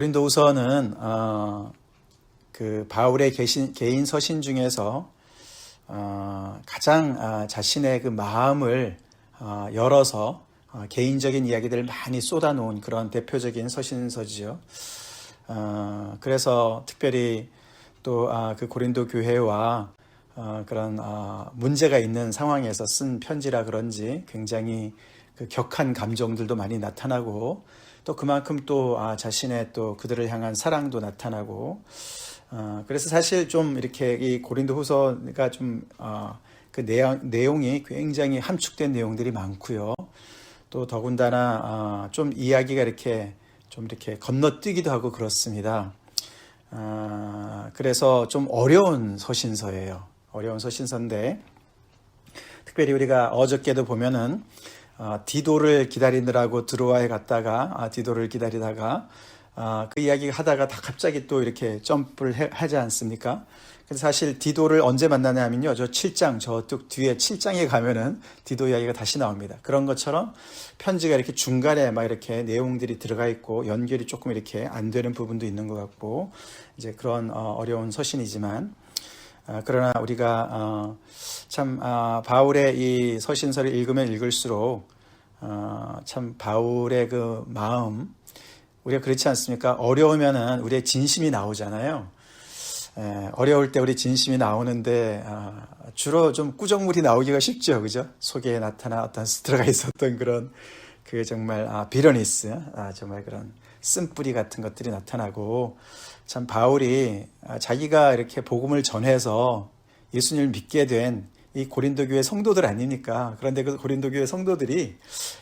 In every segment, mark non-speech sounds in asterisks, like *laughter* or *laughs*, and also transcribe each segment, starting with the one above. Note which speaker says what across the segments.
Speaker 1: 고린도후서는 어, 그 바울의 개신, 개인 서신 중에서 어, 가장 어, 자신의 그 마음을 어, 열어서 어, 개인적인 이야기들을 많이 쏟아놓은 그런 대표적인 서신서지요. 어, 그래서 특별히 또그 고린도 교회와 어, 그런 어, 문제가 있는 상황에서 쓴 편지라 그런지 굉장히 그 격한 감정들도 많이 나타나고 또 그만큼 또 아, 자신의 또 그들을 향한 사랑도 나타나고 어, 그래서 사실 좀 이렇게 이 고린도 후서가 좀 어, 그 내용, 내용이 굉장히 함축된 내용들이 많고요. 또 더군다나 어, 좀 이야기가 이렇게 좀 이렇게 건너뛰기도 하고 그렇습니다. 어, 그래서 좀 어려운 서신서예요. 어려운 서신서인데 특별히 우리가 어저께도 보면은 어, 디도를 기다리느라고 드로아에 갔다가 아, 디도를 기다리다가 아, 그 이야기 하다가 다 갑자기 또 이렇게 점프를 해, 하지 않습니까? 그래서 사실 디도를 언제 만나냐면요. 저 7장, 저쪽 뒤에 7장에 가면은 디도 이야기가 다시 나옵니다. 그런 것처럼 편지가 이렇게 중간에 막 이렇게 내용들이 들어가 있고 연결이 조금 이렇게 안 되는 부분도 있는 것 같고 이제 그런 어, 어려운 서신이지만 아, 그러나 우리가 어, 참 아, 바울의 이 서신서를 읽으면 읽을수록 어, 참 바울의 그 마음 우리가 그렇지 않습니까? 어려우면은 우리의 진심이 나오잖아요. 에, 어려울 때 우리 진심이 나오는데 아, 주로 좀 꾸정물이 나오기가 쉽죠, 그죠? 속에 나타나 어떤 *laughs* 들어가 있었던 그런 그 정말 아, 비러니스, 아, 정말 그런 쓴뿌리 같은 것들이 나타나고 참 바울이 아, 자기가 이렇게 복음을 전해서 예수님을 믿게 된 이 고린도 교회 성도들 아닙니까? 그런데 그 고린도 교회 성도들이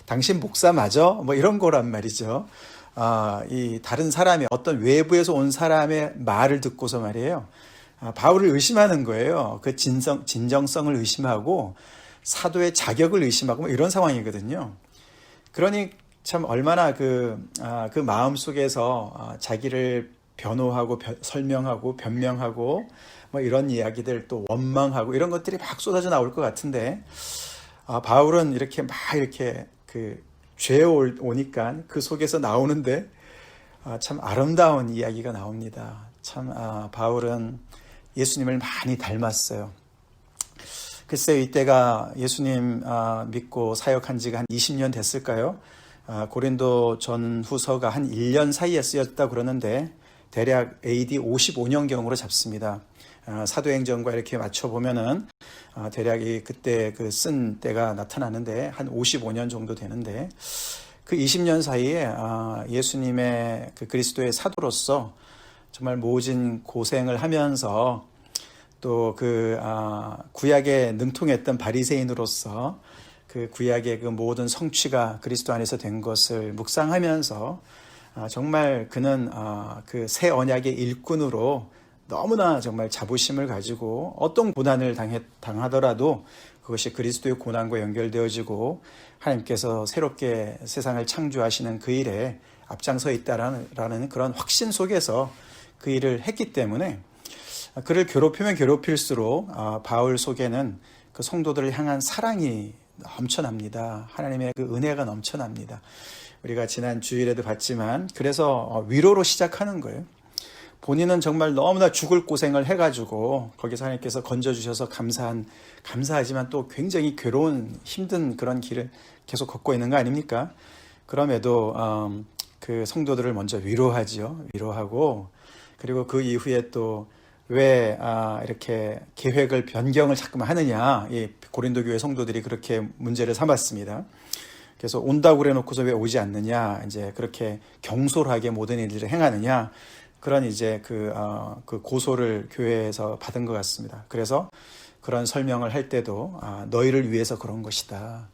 Speaker 1: 당신 목사 맞아? 뭐 이런 거란 말이죠. 아, 이 다른 사람의 어떤 외부에서 온 사람의 말을 듣고서 말이에요. 아, 바울을 의심하는 거예요. 그 진성, 진정성을 의심하고 사도의 자격을 의심하고 뭐 이런 상황이거든요. 그러니 참 얼마나 그, 아, 그 마음 속에서 아, 자기를 변호하고 변, 설명하고 변명하고 뭐 이런 이야기들 또 원망하고 이런 것들이 막 쏟아져 나올 것 같은데 아, 바울은 이렇게 막 이렇게 그 죄에 오니까 그 속에서 나오는데 아, 참 아름다운 이야기가 나옵니다. 참 아, 바울은 예수님을 많이 닮았어요. 글쎄요, 이때가 예수님 아, 믿고 사역한 지가 한 20년 됐을까요? 아, 고린도 전후서가 한 1년 사이에 쓰였다 그러는데 대략 AD 55년경으로 잡습니다. 아, 사도행전과 이렇게 맞춰 보면은 아, 대략 이 그때 그 쓴 때가 나타나는데 한 55년 정도 되는데 그 20년 사이에 아, 예수님의 그 그리스도의 사도로서 정말 모진 고생을 하면서 또그 구약에 능통했던 바리새인으로서 그 구약의 그 모든 성취가 그리스도 안에서 된 것을 묵상하면서 정말 그는 그새 언약의 일꾼으로 너무나 정말 자부심을 가지고 어떤 고난을 당해, 당하더라도 그것이 그리스도의 고난과 연결되어지고 하나님께서 새롭게 세상을 창조하시는 그 일에 앞장서 있다라는 그런 확신 속에서 그 일을 했기 때문에 그를 괴롭히면 괴롭힐수록 아, 바울 속에는 그 성도들을 향한 사랑이 넘쳐납니다. 하나님의 그 은혜가 넘쳐납니다. 우리가 지난 주일에도 봤지만 그래서 위로로 시작하는 거예요. 본인은 정말 너무나 죽을 고생을 해가지고 거기서 하나님께서 건져주셔서 감사한, 감사하지만 또 굉장히 괴로운 힘든 그런 길을 계속 걷고 있는 거 아닙니까? 그럼에도, 음, 그 성도들을 먼저 위로하지요. 위로하고, 그리고 그 이후에 또 왜, 아, 이렇게 계획을 변경을 자꾸만 하느냐. 이 고린도 교회 성도들이 그렇게 문제를 삼았습니다. 그래서 온다고 그래 놓고서 왜 오지 않느냐. 이제 그렇게 경솔하게 모든 일들을 행하느냐. 그런 이제 그, 어, 그 고소를 교회에서 받은 것 같습니다. 그래서 그런 설명을 할 때도 아, 너희를 위해서 그런 것이다.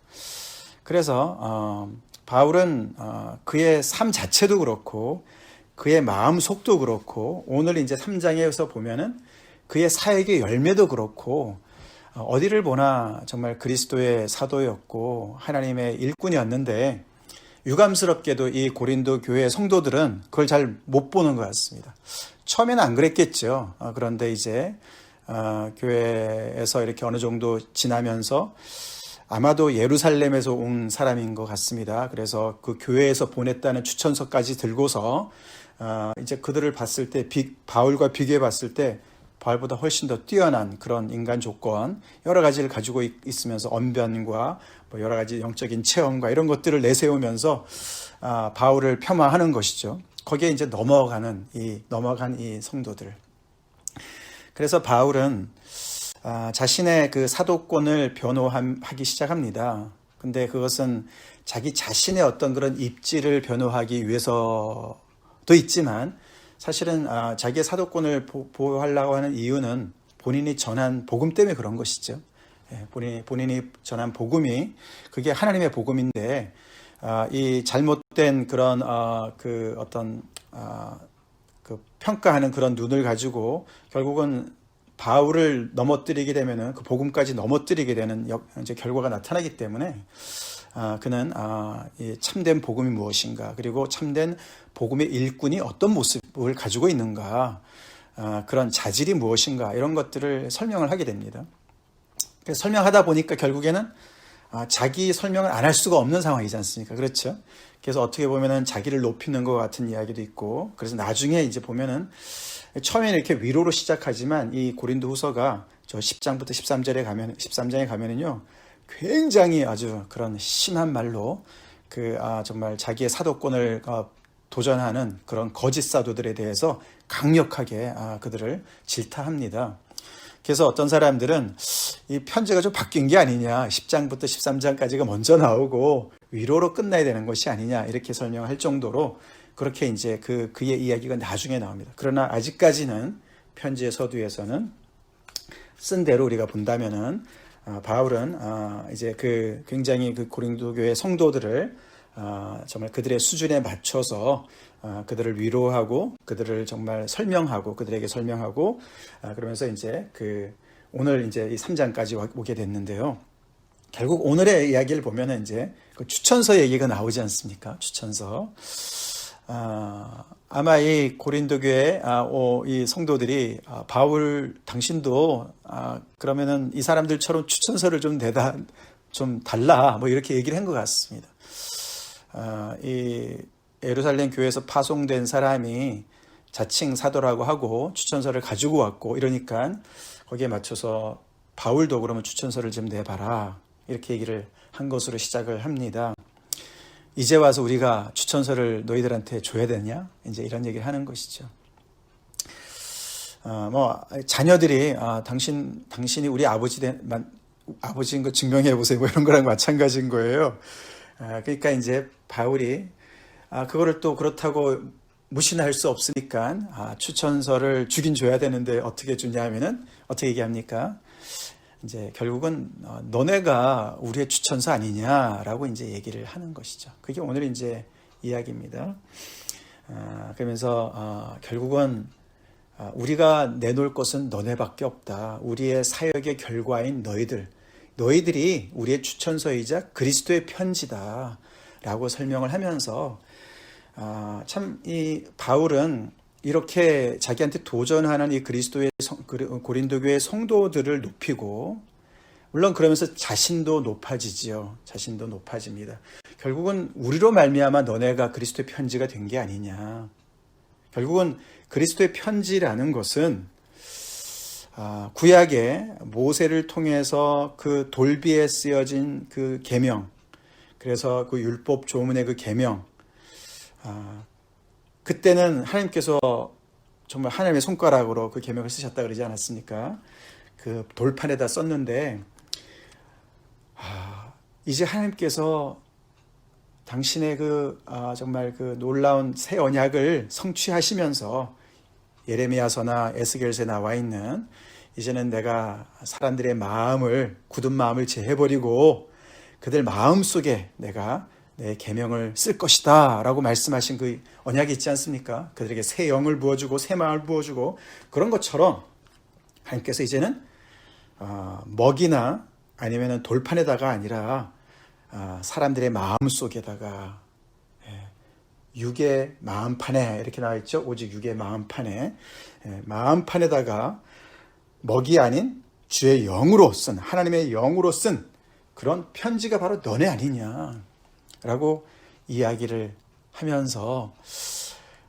Speaker 1: 그래서 어, 바울은 어, 그의 삶 자체도 그렇고 그의 마음 속도 그렇고 오늘 이제 3장에서 보면은 그의 사역의 열매도 그렇고 어, 어디를 보나 정말 그리스도의 사도였고 하나님의 일꾼이었는데 유감스럽게도 이 고린도 교회 성도들은 그걸 잘 못 보는 것 같습니다. 처음에는 안 그랬겠죠. 어, 그런데 이제 어, 교회에서 이렇게 어느 정도 지나면서 아마도 예루살렘에서 온 사람인 것 같습니다. 그래서 그 교회에서 보냈다는 추천서까지 들고서 아, 이제 그들을 봤을 때 비, 바울과 비교해 봤을 때 바울보다 훨씬 더 뛰어난 그런 인간 조건 여러 가지를 가지고 있, 있으면서 언변과 뭐 여러 가지 영적인 체험과 이런 것들을 내세우면서 아, 바울을 폄하하는 것이죠. 거기에 이제 넘어가는 이 넘어간 이 성도들. 그래서 바울은 아, 자신의 그 사도권을 변호하기 시작합니다. 근데 그것은 자기 자신의 어떤 그런 입지를 변호하기 위해서 도 있지만 사실은 아, 자기의 사도권을 보호하려고 하는 이유는 본인이 전한 복음 때문에 그런 것이죠. 예, 본인이, 본인이 전한 복음이 그게 하나님의 복음인데 아, 이 잘못된 그런 어, 그 어떤 아, 그 평가하는 그런 눈을 가지고 결국은 바울을 넘어뜨리게 되면은 그 복음까지 넘어뜨리게 되는 역, 이제 결과가 나타나기 때문에 아, 그는 아, 이 참된 복음이 무엇인가 그리고 참된 복음의 일꾼이 어떤 모습을 가지고 있는가 아, 그런 자질이 무엇인가 이런 것들을 설명을 하게 됩니다. 설명하다 보니까 결국에는 아, 자기 설명을 안 할 수가 없는 상황이지 않습니까? 그렇죠? 그래서 어떻게 보면은 자기를 높이는 것 같은 이야기도 있고, 그래서 나중에 이제 보면은 처음에는 이렇게 위로로 시작하지만 이 고린도 후서가 저 10장부터 13절에 가면, 13장에 가면은요, 굉장히 아주 그런 심한 말로 그, 아, 정말 자기의 사도권을 어, 도전하는 그런 거짓 사도들에 대해서 강력하게 아, 그들을 질타합니다. 그래서 어떤 사람들은 이 편지가 좀 바뀐 게 아니냐. 10장부터 13장까지가 먼저 나오고 위로로 끝나야 되는 것이 아니냐. 이렇게 설명할 정도로 그렇게 이제 그, 그의 이야기가 나중에 나옵니다. 그러나 아직까지는 편지의 서두에서는 쓴 대로 우리가 본다면은 아, 바울은 아, 이제 그 굉장히 그 고린도 교회 성도들을 아, 정말 그들의 수준에 맞춰서 아, 그들을 위로하고 그들을 정말 설명하고 그들에게 설명하고 아, 그러면서 이제 그 오늘 이제 이 3장까지 오게 됐는데요. 결국 오늘의 이야기를 보면은 이제 그 추천서 얘기가 나오지 않습니까? 추천서. 아, 아마 이 고린도 교회 아, 오, 이 성도들이 아, 바울 당신도 아, 그러면은 이 사람들처럼 추천서를 좀 내다 좀 달라 뭐 이렇게 얘기를 한 것 같습니다. 아, 이 예루살렘 교회에서 파송된 사람이 자칭 사도라고 하고 추천서를 가지고 왔고 이러니까 거기에 맞춰서 바울도 그러면 추천서를 좀 내봐라 이렇게 얘기를 한 것으로 시작을 합니다. 이제 와서 우리가 추천서를 너희들한테 줘야 되냐? 이제 이런 얘기를 하는 것이죠. 어, 뭐 자녀들이 아, 당신 당신이 우리 아버지 된 아버지인 거 증명해 보세요. 뭐 이런 거랑 마찬가지인 거예요. 아, 그러니까 이제 바울이 아, 그거를 또 그렇다고 무시는 할수 없으니까 아, 추천서를 주긴 줘야 되는데 어떻게 주냐 하면은 어떻게 얘기합니까? 이제 결국은 어, 너네가 우리의 추천서 아니냐라고 이제 얘기를 하는 것이죠. 그게 오늘 이제 이야기입니다. 아, 그러면서 어, 결국은 아, 우리가 내놓을 것은 너네밖에 없다. 우리의 사역의 결과인 너희들, 너희들이 우리의 추천서이자 그리스도의 편지다. 라고 설명을 하면서 아, 참이 바울은 이렇게 자기한테 도전하는 이 그리스도의 성, 고린도교의 성도들을 높이고 물론 그러면서 자신도 높아지지요. 자신도 높아집니다. 결국은 우리로 말미암아 너네가 그리스도의 편지가 된 게 아니냐. 결국은 그리스도의 편지라는 것은 아, 구약의 모세를 통해서 그 돌비에 쓰여진 그 계명, 그래서 그 율법 조문의 그 계명, 아, 그때는 하나님께서 정말 하나님의 손가락으로 그 계명을 쓰셨다 그러지 않았습니까? 그 돌판에다 썼는데 아, 이제 하나님께서 당신의 그 아, 정말 그 놀라운 새 언약을 성취하시면서 예레미야서나 에스겔서에 나와 있는 이제는 내가 사람들의 마음을 굳은 마음을 제해버리고 그들 마음 속에 내가 내 계명을 쓸 것이다 라고 말씀하신 그 언약이 있지 않습니까? 그들에게 새 영을 부어주고 새 마음을 부어주고 그런 것처럼 하나님께서 이제는 어, 먹이나 아니면 돌판에다가 아니라 어, 사람들의 마음 속에다가 예, 육의 마음판에 이렇게 나와 있죠. 오직 육의 마음판에 예, 마음판에다가 먹이 아닌 주의 영으로 쓴 하나님의 영으로 쓴 그런 편지가 바로 너네 아니냐. 라고 이야기를 하면서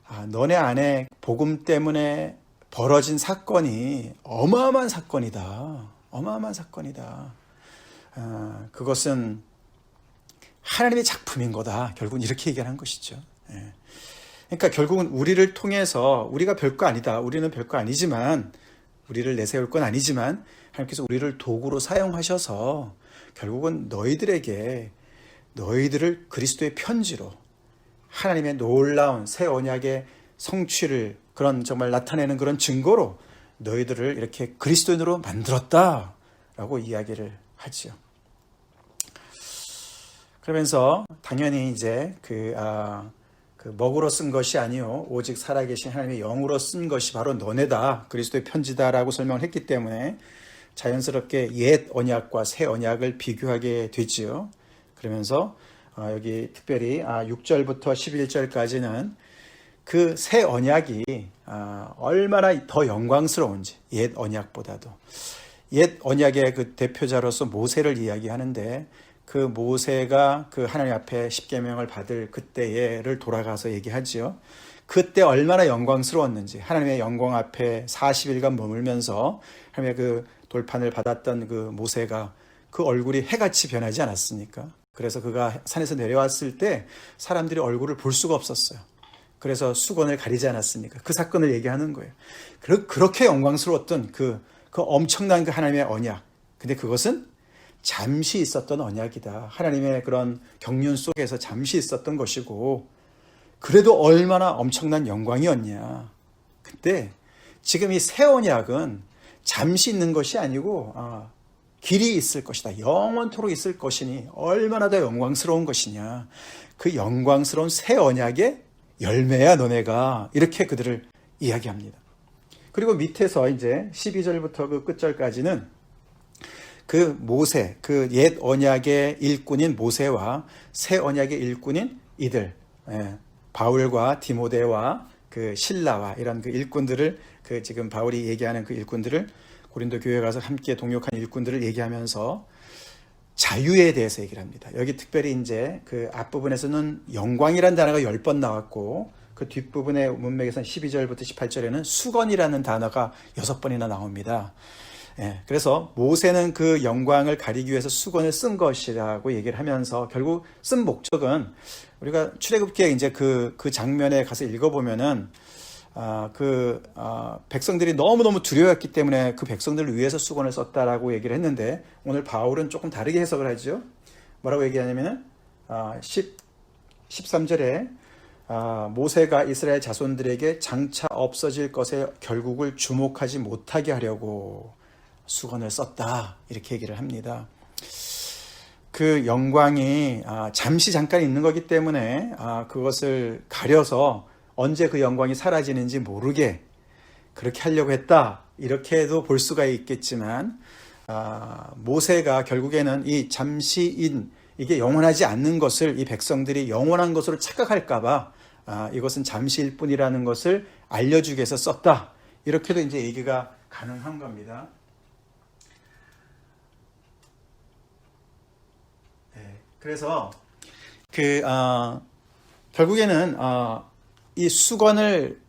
Speaker 1: 아, 너네 안에 복음 때문에 벌어진 사건이 어마어마한 사건이다. 어마어마한 사건이다. 아, 그것은 하나님의 작품인 거다. 결국은 이렇게 얘기하는 것이죠. 예. 그러니까 결국은 우리를 통해서 우리가 별거 아니다. 우리는 별거 아니지만 우리를 내세울 건 아니지만 하나님께서 우리를 도구로 사용하셔서 결국은 너희들에게 너희들을 그리스도의 편지로 하나님의 놀라운 새 언약의 성취를 그런 정말 나타내는 그런 증거로 너희들을 이렇게 그리스도인으로 만들었다라고 이야기를 하지요. 그러면서 당연히 이제 그, 아, 그 먹으로 쓴 것이 아니요 오직 살아계신 하나님의 영으로 쓴 것이 바로 너네다 그리스도의 편지다라고 설명을 했기 때문에 자연스럽게 옛 언약과 새 언약을 비교하게 되지요. 그러면서 어, 여기 특별히 6절부터 아, 11절까지는 그 새 언약이 아, 얼마나 더 영광스러운지 옛 언약보다도 옛 언약의 그 대표자로서 모세를 이야기하는데 그 모세가 그 하나님 앞에 십계명을 받을 그때를 돌아가서 얘기하지요. 그때 얼마나 영광스러웠는지 하나님의 영광 앞에 40일간 머물면서 하나님의 그 돌판을 받았던 그 모세가 그 얼굴이 해같이 변하지 않았습니까? 그래서 그가 산에서 내려왔을 때 사람들이 얼굴을 볼 수가 없었어요. 그래서 수건을 가리지 않았습니까? 그 사건을 얘기하는 거예요. 그렇게 영광스러웠던 그, 그 엄청난 그 하나님의 언약. 근데 그것은 잠시 있었던 언약이다. 하나님의 그런 경륜 속에서 잠시 있었던 것이고, 그래도 얼마나 엄청난 영광이었냐. 근데 지금 이 새 언약은 잠시 있는 것이 아니고, 아, 길이 있을 것이다. 영원토록 있을 것이니 얼마나 더 영광스러운 것이냐. 그 영광스러운 새 언약의 열매야 너네가 이렇게 그들을 이야기합니다. 그리고 밑에서 이제 12절부터 그 끝절까지는 그 모세, 그 옛 언약의 일꾼인 모세와 새 언약의 일꾼인 이들, 예, 바울과 디모데와 그 신라와 이런 그 일꾼들을 그 지금 바울이 얘기하는 그 일꾼들을 고린도 교회 가서 함께 동역한 일꾼들을 얘기하면서 자유에 대해서 얘기를 합니다. 여기 특별히 이제 그 앞부분에서는 영광이라는 단어가 10번 나왔고 그 뒷부분의 문맥에서는 12절부터 18절에는 수건이라는 단어가 6번이나 나옵니다. 예, 그래서 모세는 그 영광을 가리기 위해서 수건을 쓴 것이라고 얘기를 하면서 결국 쓴 목적은 우리가 출애굽기에 이제 그, 그 장면에 가서 읽어보면은 아, 그 아, 백성들이 너무너무 두려웠기 때문에 그 백성들을 위해서 수건을 썼다라고 얘기를 했는데 오늘 바울은 조금 다르게 해석을 하죠. 뭐라고 얘기하냐면은 아, 10, 13절에 아, 모세가 이스라엘 자손들에게 장차 없어질 것에 결국을 주목하지 못하게 하려고 수건을 썼다 이렇게 얘기를 합니다. 그 영광이 아, 잠시 잠깐 있는 거기 때문에 아, 그것을 가려서 언제 그 영광이 사라지는지 모르게 그렇게 하려고 했다. 이렇게도 볼 수가 있겠지만 아, 모세가 결국에는 이 잠시인 이게 영원하지 않는 것을 이 백성들이 영원한 것으로 착각할까봐 아, 이것은 잠시일 뿐이라는 것을 알려주기 위해서 썼다. 이렇게도 이제 얘기가 가능한 겁니다. 네, 그래서 그 어, 결국에는 어, 이 수건을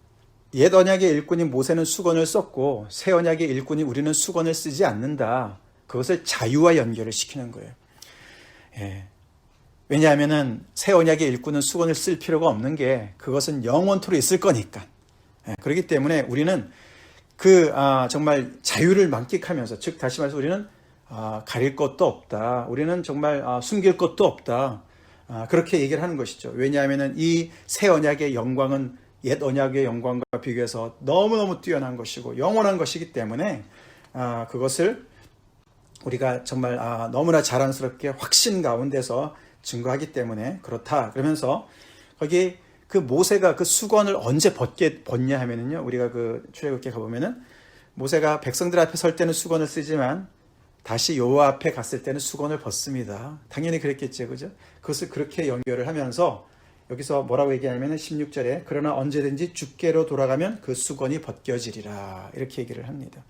Speaker 1: 옛 언약의 일꾼인 모세는 수건을 썼고 새 언약의 일꾼인 우리는 수건을 쓰지 않는다. 그것을 자유와 연결을 시키는 거예요. 예. 왜냐하면은 새 언약의 일꾼은 수건을 쓸 필요가 없는 게 그것은 영원토록 있을 거니까. 예. 그렇기 때문에 우리는 그 아, 정말 자유를 만끽하면서 즉 다시 말해서 우리는 아, 가릴 것도 없다. 우리는 정말 아, 숨길 것도 없다. 아, 그렇게 얘기를 하는 것이죠. 왜냐하면 이 새 언약의 영광은 옛 언약의 영광과 비교해서 너무너무 뛰어난 것이고 영원한 것이기 때문에 아, 그것을 우리가 정말 아, 너무나 자랑스럽게 확신 가운데서 증거하기 때문에 그렇다. 그러면서 거기 그 모세가 그 수건을 언제 벗게 벗냐 하면은요. 우리가 그 출애굽기에 가보면은 모세가 백성들 앞에 설 때는 수건을 쓰지만 다시 여호와 앞에 갔을 때는 수건을 벗습니다. 당연히 그랬겠죠. 그죠? 그것을 그렇게 연결을 하면서 여기서 뭐라고 얘기하냐면 16절에 그러나 언제든지 주께로 돌아가면 그 수건이 벗겨지리라. 이렇게 얘기를 합니다.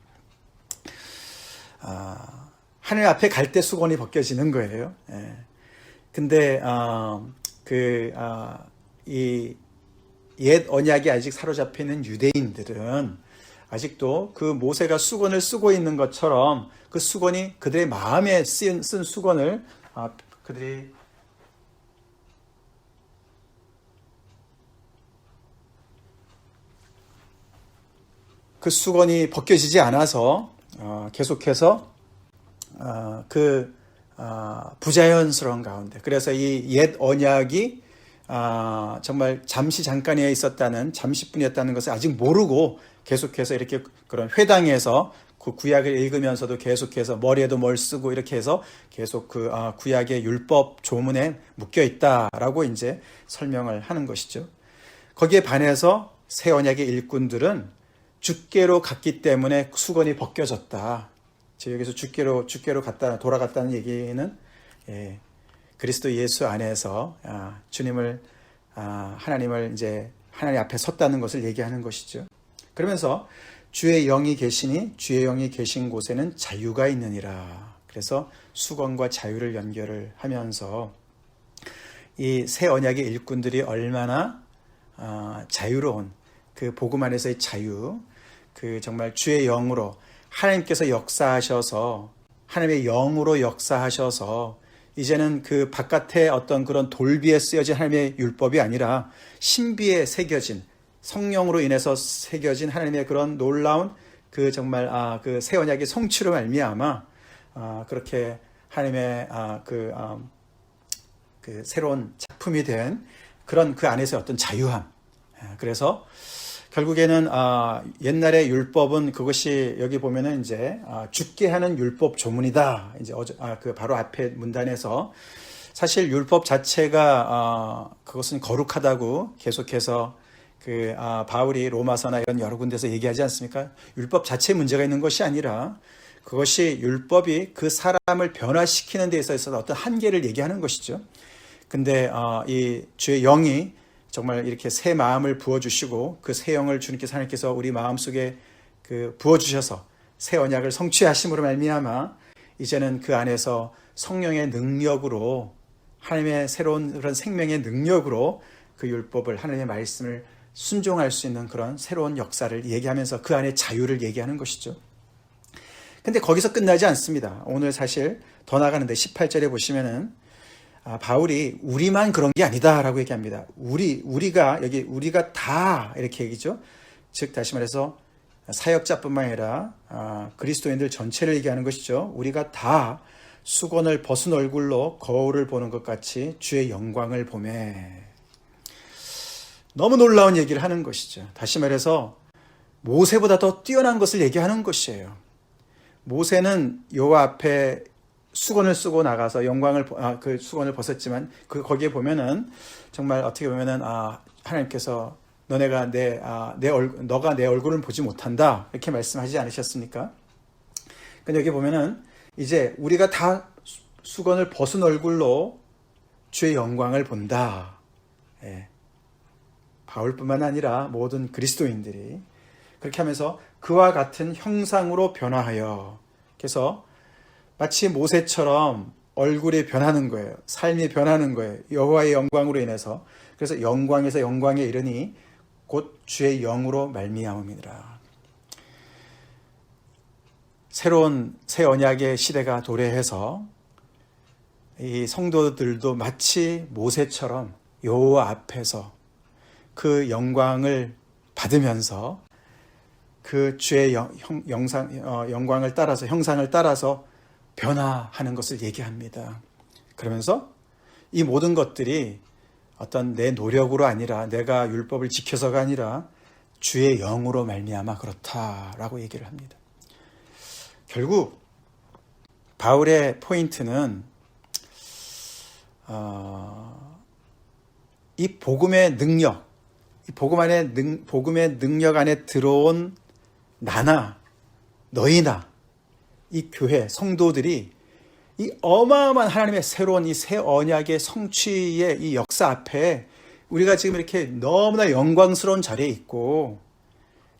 Speaker 1: 아, 하늘 앞에 갈 때 수건이 벗겨지는 거예요. 예. 근데 아, 그, 아, 이옛 언약이 아직 사로잡혀 있는 유대인들은 아직도 그 모세가 수건을 쓰고 있는 것처럼 그 수건이 그들의 마음에 쓴, 쓴 수건을 아, 그들이 그 수건이 벗겨지지 않아서 어, 계속해서 어, 그 어, 부자연스러운 가운데. 그래서 이 옛 언약이 아, 정말 잠시 잠깐에 있었다는 잠시뿐이었다는 것을 아직 모르고 계속해서 이렇게 그런 회당에서 그 구약을 읽으면서도 계속해서 머리에도 뭘 쓰고 이렇게 해서 계속 그 아, 구약의 율법 조문에 묶여 있다라고 이제 설명을 하는 것이죠. 거기에 반해서 새 언약의 일꾼들은 죽게로 갔기 때문에 수건이 벗겨졌다. 지금 여기서 죽게로 죽게로 갔다 돌아갔다는 얘기는 예, 그리스도 예수 안에서 아, 주님을 아, 하나님을 이제 하나님 앞에 섰다는 것을 얘기하는 것이죠. 그러면서 주의 영이 계시니 주의 영이 계신 곳에는 자유가 있느니라. 그래서 수건과 자유를 연결을 하면서 이 새 언약의 일꾼들이 얼마나 아, 자유로운 그 복음 안에서의 자유, 그 정말 주의 영으로 하나님께서 역사하셔서 하나님의 영으로 역사하셔서 이제는 그 바깥에 어떤 그런 돌비에 쓰여진 하나님의 율법이 아니라 신비에 새겨진 성령으로 인해서 새겨진 하나님의 그런 놀라운 그 정말 아 그새 언약의 성취로 말미암아 아 그렇게 하나님의 아 그 아, 그 새로운 작품이 된 그런 그 안에서 어떤 자유함. 그래서 결국에는 아, 옛날의 율법은 그것이 여기 보면은 이제 아, 죽게 하는 율법 조문이다. 이제 어제 아, 그 바로 앞에 문단에서 사실 율법 자체가 아, 그것은 거룩하다고 계속해서 그 아, 바울이 로마서나 이런 여러 군데서 얘기하지 않습니까? 율법 자체 문제가 있는 것이 아니라 그것이 율법이 그 사람을 변화시키는 데 있어서 어떤 한계를 얘기하는 것이죠. 근데 어, 이 주의 영이 정말 이렇게 새 마음을 부어 주시고 그 새 영을 주님께서 하나님께서 우리 마음 속에 그 부어 주셔서 새 언약을 성취하심으로 말미암아 이제는 그 안에서 성령의 능력으로 하나님의 새로운 그런 생명의 능력으로 그 율법을 하나님의 말씀을 순종할 수 있는 그런 새로운 역사를 얘기하면서 그 안에 자유를 얘기하는 것이죠. 근데 거기서 끝나지 않습니다. 오늘 사실 더 나가는데 18절에 보시면은 아, 바울이 우리만 그런 게 아니다라고 얘기합니다. 우리 우리가 여기 우리가 다 이렇게 얘기죠. 즉 다시 말해서 사역자뿐만 아니라 아, 그리스도인들 전체를 얘기하는 것이죠. 우리가 다 수건을 벗은 얼굴로 거울을 보는 것 같이 주의 영광을 보매 너무 놀라운 얘기를 하는 것이죠. 다시 말해서 모세보다 더 뛰어난 것을 얘기하는 것이에요. 모세는 여호와 앞에 수건을 쓰고 나가서 영광을 아, 그 수건을 벗었지만 그 거기에 보면은 정말 어떻게 보면은 아 하나님께서 너네가 내, 아, 내 얼, 너가 내 얼굴을 보지 못한다 이렇게 말씀하지 않으셨습니까? 근데 여기 보면은 이제 우리가 다 수건을 벗은 얼굴로 주의 영광을 본다. 예. 바울뿐만 아니라 모든 그리스도인들이 그렇게 하면서 그와 같은 형상으로 변화하여 그래서 마치 모세처럼 얼굴이 변하는 거예요. 삶이 변하는 거예요. 여호와의 영광으로 인해서. 그래서 영광에서 영광에 이르니 곧 주의 영으로 말미암음이니라. 새로운 새 언약의 시대가 도래해서 이 성도들도 마치 모세처럼 여호와 앞에서 그 영광을 받으면서 그 주의 영, 영상, 어, 영광을 따라서 형상을 따라서 변화하는 것을 얘기합니다. 그러면서 이 모든 것들이 어떤 내 노력으로 아니라 내가 율법을 지켜서가 아니라 주의 영으로 말미암아 그렇다라고 얘기를 합니다. 결국 바울의 포인트는 어, 이 복음의 능력, 이 복음 안에 능, 복음의 능력 안에 들어온 나나 너희나 이 교회 성도들이 이 어마어마한 하나님의 새로운 이 새 언약의 성취의 이 역사 앞에 우리가 지금 이렇게 너무나 영광스러운 자리에 있고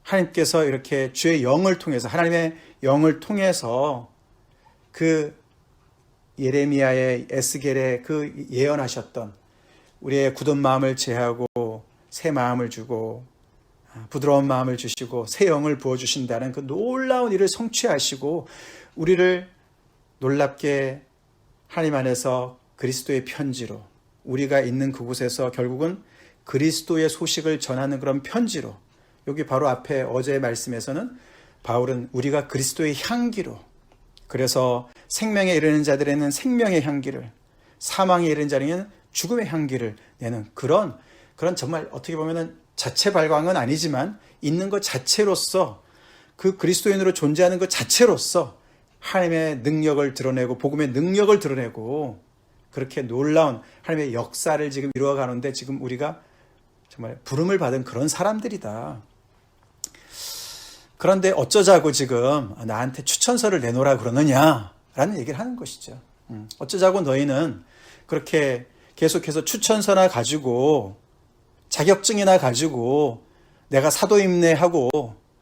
Speaker 1: 하나님께서 이렇게 주의 영을 통해서 하나님의 영을 통해서 그 예레미야의 에스겔의 그 예언하셨던 우리의 굳은 마음을 제하고 새 마음을 주고 아, 부드러운 마음을 주시고 새 영을 부어 주신다는 그 놀라운 일을 성취하시고 우리를 놀랍게 하나님 안에서 그리스도의 편지로 우리가 있는 그곳에서 결국은 그리스도의 소식을 전하는 그런 편지로 여기 바로 앞에 어제의 말씀에서는 바울은 우리가 그리스도의 향기로 그래서 생명에 이르는 자들에는 생명의 향기를 사망에 이르는 자에게는 죽음의 향기를 내는 그런 그런 정말 어떻게 보면은 자체 발광은 아니지만 있는 것 자체로서 그 그리스도인으로 존재하는 것 자체로서 하나님의 능력을 드러내고 복음의 능력을 드러내고 그렇게 놀라운 하나님의 역사를 지금 이루어 가는데 지금 우리가 정말 부름을 받은 그런 사람들이다. 그런데 어쩌자고 지금 나한테 추천서를 내놓으라 그러느냐라는 얘기를 하는 것이죠. 음, 어쩌자고 너희는 그렇게 계속해서 추천서나 가지고 자격증이나 가지고 내가 사도임내 하고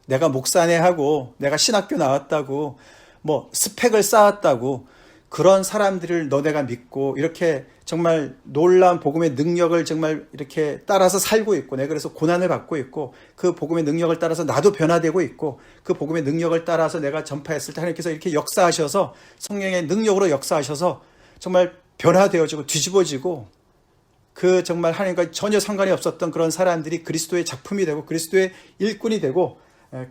Speaker 1: 내가 목사네 하고 내가 신학교 나왔다고 뭐 스펙을 쌓았다고 그런 사람들을 너네가 믿고 이렇게 정말 놀라운 복음의 능력을 정말 이렇게 따라서 살고 있고 내가 그래서 고난을 받고 있고 그 복음의 능력을 따라서 나도 변화되고 있고 그 복음의 능력을 따라서 내가 전파했을 때 하나님께서 이렇게 역사하셔서 성령의 능력으로 역사하셔서 정말 변화되어지고 뒤집어지고 그 정말 하나님과 전혀 상관이 없었던 그런 사람들이 그리스도의 작품이 되고 그리스도의 일꾼이 되고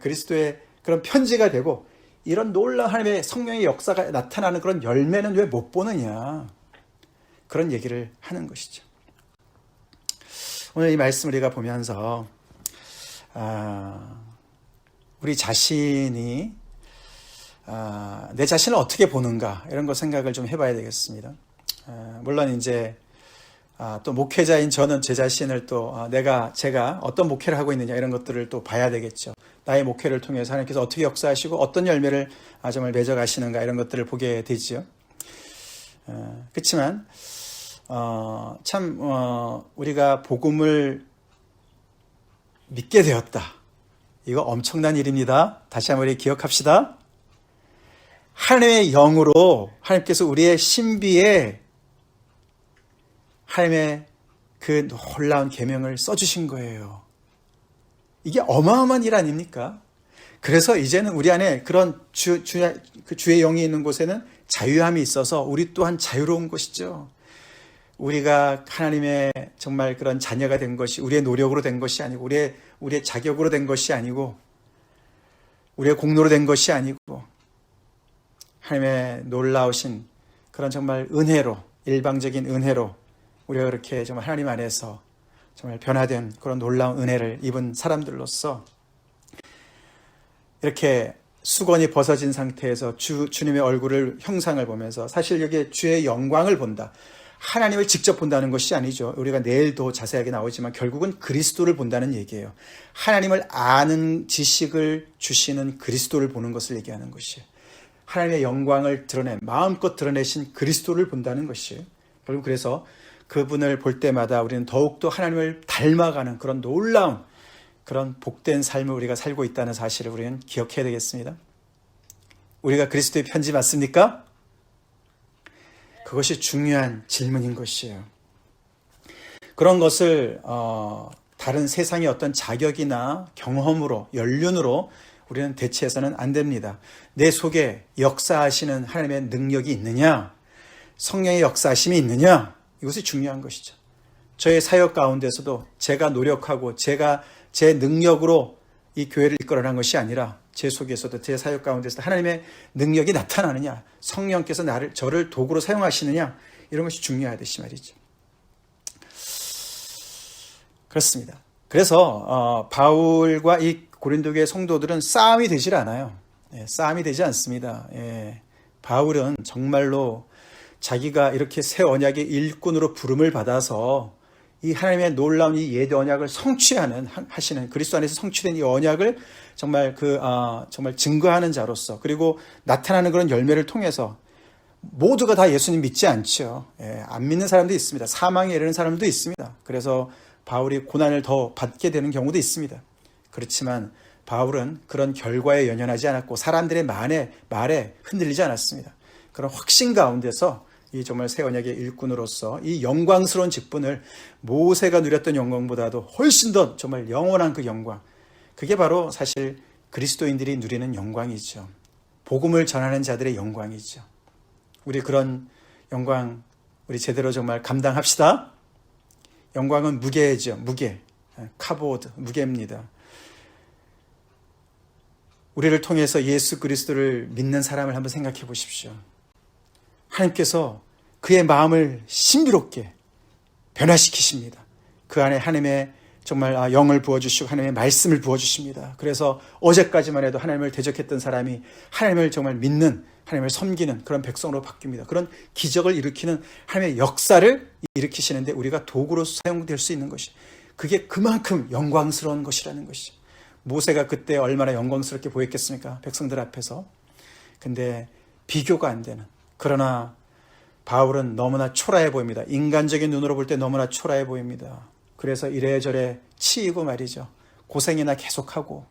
Speaker 1: 그리스도의 그런 편지가 되고 이런 놀라운 하나님의 성령의 역사가 나타나는 그런 열매는 왜 못 보느냐 그런 얘기를 하는 것이죠. 오늘 이 말씀을 우리가 보면서 아, 우리 자신이 아, 내 자신을 어떻게 보는가 이런 거 생각을 좀 해봐야 되겠습니다. 아, 물론 이제 아, 또 목회자인 저는 제 자신을 또 아, 내가 제가 어떤 목회를 하고 있느냐 이런 것들을 또 봐야 되겠죠. 나의 목회를 통해서 하나님께서 어떻게 역사하시고 어떤 열매를 아, 정말 맺어 가시는가 이런 것들을 보게 되지요. 어, 그렇지만 어, 참 어, 우리가 복음을 믿게 되었다. 이거 엄청난 일입니다. 다시 한번 우리 기억합시다. 하나님의 영으로 하나님께서 우리의 신비에 하나님의 그 놀라운 계명을 써주신 거예요. 이게 어마어마한 일 아닙니까? 그래서 이제는 우리 안에 그런 주, 주, 그 주의 영이 있는 곳에는 자유함이 있어서 우리 또한 자유로운 것이죠. 우리가 하나님의 정말 그런 자녀가 된 것이 우리의 노력으로 된 것이 아니고 우리의, 우리의 자격으로 된 것이 아니고 우리의 공로로 된 것이 아니고 하나님의 놀라우신 그런 정말 은혜로 일방적인 은혜로 우리가 그렇게 정말 하나님 안에서 정말 변화된 그런 놀라운 은혜를 입은 사람들로서 이렇게 수건이 벗어진 상태에서 주, 주님의 얼굴을 형상을 보면서 사실 여기에 주의 영광을 본다. 하나님을 직접 본다는 것이 아니죠. 우리가 내일도 자세하게 나오지만 결국은 그리스도를 본다는 얘기예요. 하나님을 아는 지식을 주시는 그리스도를 보는 것을 얘기하는 것이에요. 하나님의 영광을 드러낸 마음껏 드러내신 그리스도를 본다는 것이에요. 결국 그래서 그분을 볼 때마다 우리는 더욱더 하나님을 닮아가는 그런 놀라운 그런 복된 삶을 우리가 살고 있다는 사실을 우리는 기억해야 되겠습니다. 우리가 그리스도의 편지 맞습니까? 그것이 중요한 질문인 것이에요. 그런 것을 어, 다른 세상의 어떤 자격이나 경험으로 연륜으로 우리는 대체해서는 안 됩니다. 내 속에 역사하시는 하나님의 능력이 있느냐, 성령의 역사하심이 있느냐, 이것이 중요한 것이죠. 저의 사역 가운데서도 제가 노력하고 제가 제 능력으로 이 교회를 이끌어낸 것이 아니라 제 속에서도 제 사역 가운데서도 하나님의 능력이 나타나느냐, 성령께서 나를 저를 도구로 사용하시느냐 이런 것이 중요하듯이 말이죠. 그렇습니다. 그래서 어, 바울과 이 고린도교의 성도들은 싸움이 되질 않아요. 예, 싸움이 되지 않습니다. 예, 바울은 정말로 자기가 이렇게 새 언약의 일꾼으로 부름을 받아서 이 하나님의 놀라운 이 예대 언약을 성취하는 하시는 그리스도 안에서 성취된 이 언약을 정말 그 아, 정말 증거하는 자로서 그리고 나타나는 그런 열매를 통해서 모두가 다 예수님 믿지 않죠. 예, 안 믿는 사람도 있습니다. 사망에 이르는 사람도 있습니다. 그래서 바울이 고난을 더 받게 되는 경우도 있습니다. 그렇지만 바울은 그런 결과에 연연하지 않았고 사람들의 말에 말에 흔들리지 않았습니다. 그런 확신 가운데서 이 정말 새 언약의 일꾼으로서 이 영광스러운 직분을 모세가 누렸던 영광보다도 훨씬 더 정말 영원한 그 영광. 그게 바로 사실 그리스도인들이 누리는 영광이죠. 복음을 전하는 자들의 영광이죠. 우리 그런 영광 우리 제대로 정말 감당합시다. 영광은 무게죠. 무게. 카보드 무게입니다. 우리를 통해서 예수 그리스도를 믿는 사람을 한번 생각해 보십시오. 하나님께서 그의 마음을 신비롭게 변화시키십니다. 그 안에 하나님의 정말 아, 영을 부어주시고 하나님의 말씀을 부어주십니다. 그래서 어제까지만 해도 하나님을 대적했던 사람이 하나님을 정말 믿는 하나님을 섬기는 그런 백성으로 바뀝니다. 그런 기적을 일으키는 하나님의 역사를 일으키시는데 우리가 도구로 사용될 수 있는 것이 그게 그만큼 영광스러운 것이라는 것이죠. 모세가 그때 얼마나 영광스럽게 보였겠습니까? 백성들 앞에서. 근데 비교가 안 되는. 그러나 바울은 너무나 초라해 보입니다. 인간적인 눈으로 볼 때 너무나 초라해 보입니다. 그래서 이래저래 치이고 말이죠. 고생이나 계속하고.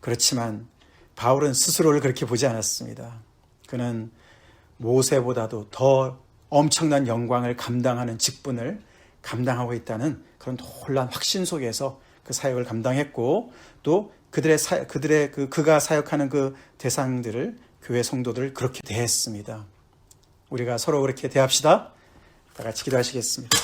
Speaker 1: 그렇지만 바울은 스스로를 그렇게 보지 않았습니다. 그는 모세보다도 더 엄청난 영광을 감당하는 직분을 감당하고 있다는 그런 놀란 확신 속에서 그 사역을 감당했고 또 그들의 사, 그들의 그 그가 사역하는 그 대상들을 교회 성도들을 그렇게 대했습니다. 우리가 서로 그렇게 대합시다. 다 같이 기도하시겠습니다.